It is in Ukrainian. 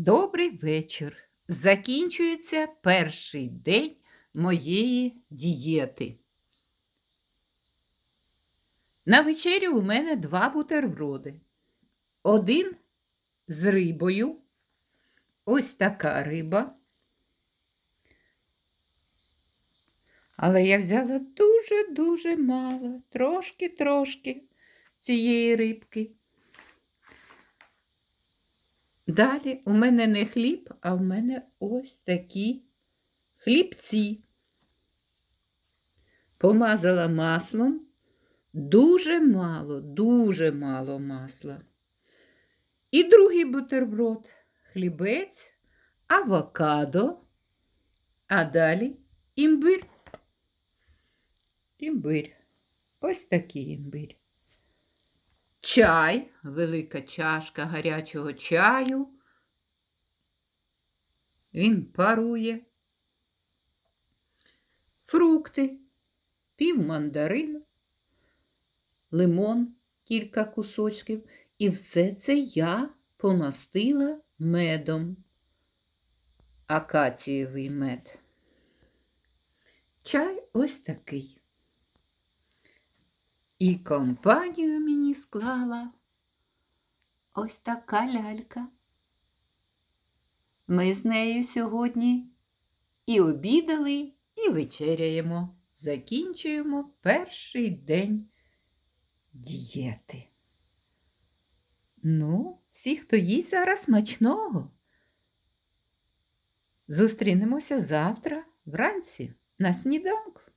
Добрий вечір. Закінчується перший день моєї дієти. На вечерю у мене два бутерброди. Один з рибою. Ось така риба. Але я взяла дуже-дуже мало, трошки-трошки цієї рибки. Далі у мене не хліб, а в мене ось такі хлібці. Помазала маслом дуже мало, дуже мало масла. І другий бутерброд хлібець, авокадо, а далі імбир. Імбир. Ось такий імбир. Чай, велика чашка гарячого чаю. Він парує. Фрукти, пів мандарин, лимон, кілька кусочків. І все це я помастила медом. Акацієвий мед. Чай ось такий. І компанію мені склала ось така лялька. Ми з нею сьогодні і обідали, і вечеряємо. Закінчуємо перший день дієти. Ну, всі, хто їсть зараз смачного. Зустрінемося завтра вранці на сніданку.